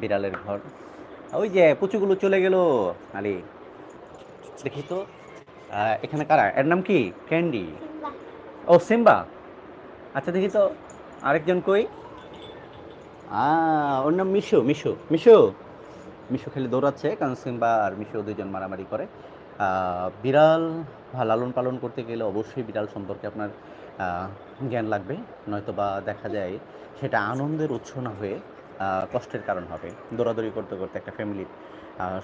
বিড়ালের ঘর। ওই যে পুচুগুলো চলে গেল আলি। দেখি তো। এখানে কারা? এর নাম কি? ক্যান্ডি। ও সিম্বা। আচ্ছা দেখি তো। আরেকজন কই? ওর নাম মিশু মিশু মিশু। মিশু খেলে দৌড়াচ্ছে কারণ সিম্বা আর মিশু দুজন মারামারি করে। বিড়াল লালন পালন করতে গেলে অবশ্যই বিড়াল সম্পর্কে আপনার জ্ঞান লাগবে। নয়তো বা দেখা যায় সেটা আনন্দের উৎস না হয়ে কষ্টের কারণ হবে। দৌড়াদৌড়ি করতে করতে একটা ফ্যামিলির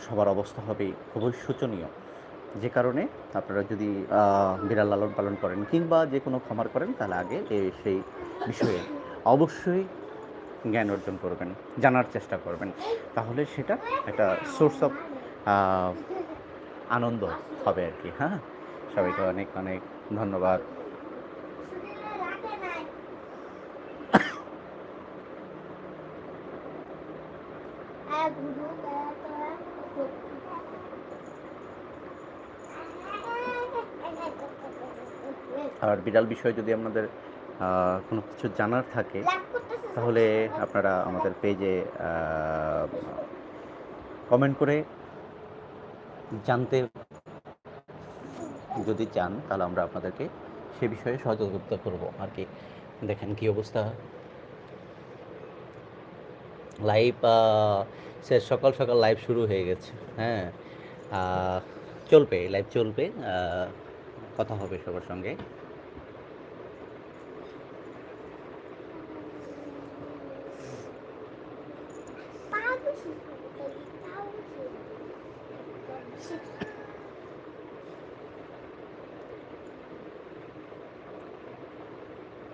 সবার অবস্থা হবে খুবই শোচনীয়। যে কারণে আপনারা যদি বিড়াল লালন পালন করেন কিংবা যে কোনো খামার করেন, তাহলে আগে সেই বিষয়ে অবশ্যই জ্ঞান অর্জন করবেন, জানার চেষ্টা করবেন। তাহলে সেটা একটা সোর্স অফ আনন্দ হবে আর কি। হ্যাঁ? সবাইকে অনেক অনেক ধন্যবাদ। আর বিড়াল বিষয়ে যদি আপনাদের কোনো কিছু জানার থাকে তাহলে আপনারা আমাদের পেজে কমেন্ট করে জানতে যদি চান তাহলে আমরা আপনাদেরকে সে বিষয়ে সহযোগিতা করব। আর কি দেখেন কি অবস্থা। লাইভ সে সকাল সকাল লাইভ শুরু হয়ে গেছে। হ্যাঁ চলবে লাইভ চলবে কথা হবে সবার সঙ্গে।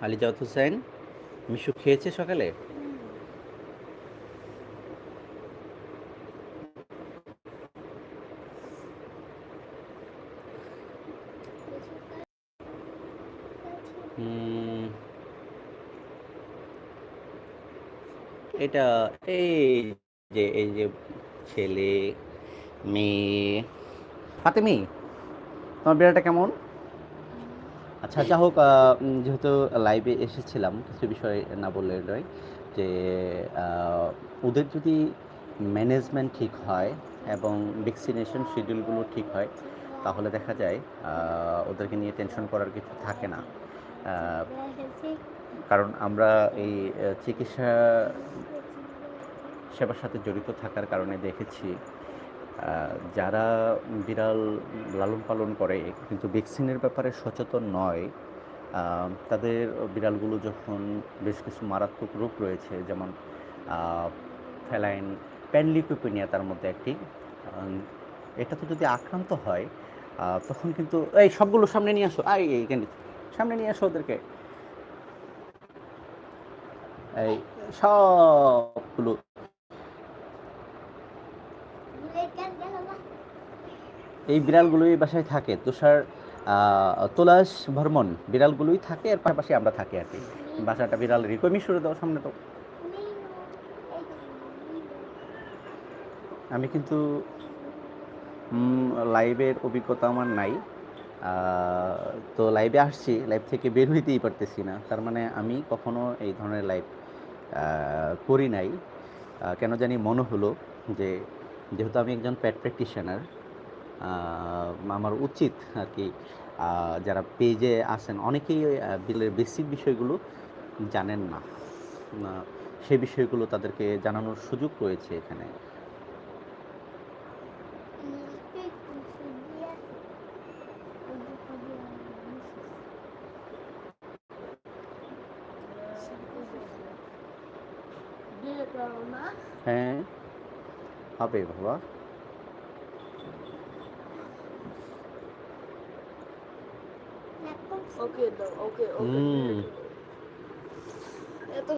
আলিজাওয়াত হোসেন, মিশু খেয়েছে সকালে? এটা এই যে এই যে ছেলে, মেয়ে, ফাতেমি, তোমার বিড়ালটা কেমন? আচ্ছা যা হোক যেহেতু লাইভে এসেছিলাম, কিছু বিষয় না বললে নয়, যে ওদের যদি ম্যানেজমেন্ট ঠিক হয় এবং ভ্যাকসিনেশন শিডিউলগুলো ঠিক হয়, তাহলে দেখা যায় ওদেরকে নিয়ে টেনশন করার কিছু থাকে না। কারণ আমরা এই চিকিৎসা সেবার সাথে জড়িত থাকার কারণে দেখেছি যারা বিড়াল লালন পালন করে, কিন্তু ভ্যাকসিনের ব্যাপারে সচেতন নয় তাদের বিড়ালগুলো যখন বেশ কিছু মারাত্মক রোগ রয়েছে, যেমন ফেলাইন প্যানলিকুপিনিয়া তার মধ্যে একটি এটাতে যদি আক্রান্ত হয় তখন কিন্তু, এই সবগুলো সামনে নিয়ে আসো আই এইখানে সামনে নিয়ে আসো ওদেরকে। এই সবগুলো। এই বিড়ালগুলোই এই বাসায় থাকে। তুষার তোলাস ভ্রমণ, বিড়ালগুলোই থাকে, এর পাশাপাশি আমরা থাকি আর কি। বাসাটা বিড়াল রিকমি সরে দাও সামনে তো। আমি কিন্তু লাইভের অভিজ্ঞতা আমার নাই। তো লাইভে আসছি লাইভ থেকে বের হইতেই পারতেছি না। তার মানে আমি কখনো এই ধরনের লাইভ করি নাই। কেন জানি মনে হলো যে, যেহেতু আমি একজন প্যাট প্র্যাকটিশনার আমার উচিত আর কি যারা পেজে আসেন অনেকেই বিলের বেসিক বিষয়গুলো জানেন না। সেই বিষয়গুলো তাদেরকে জানানোর সুযোগ রয়েছে এখানে। हैं। आप बाबा ओके ओके ओके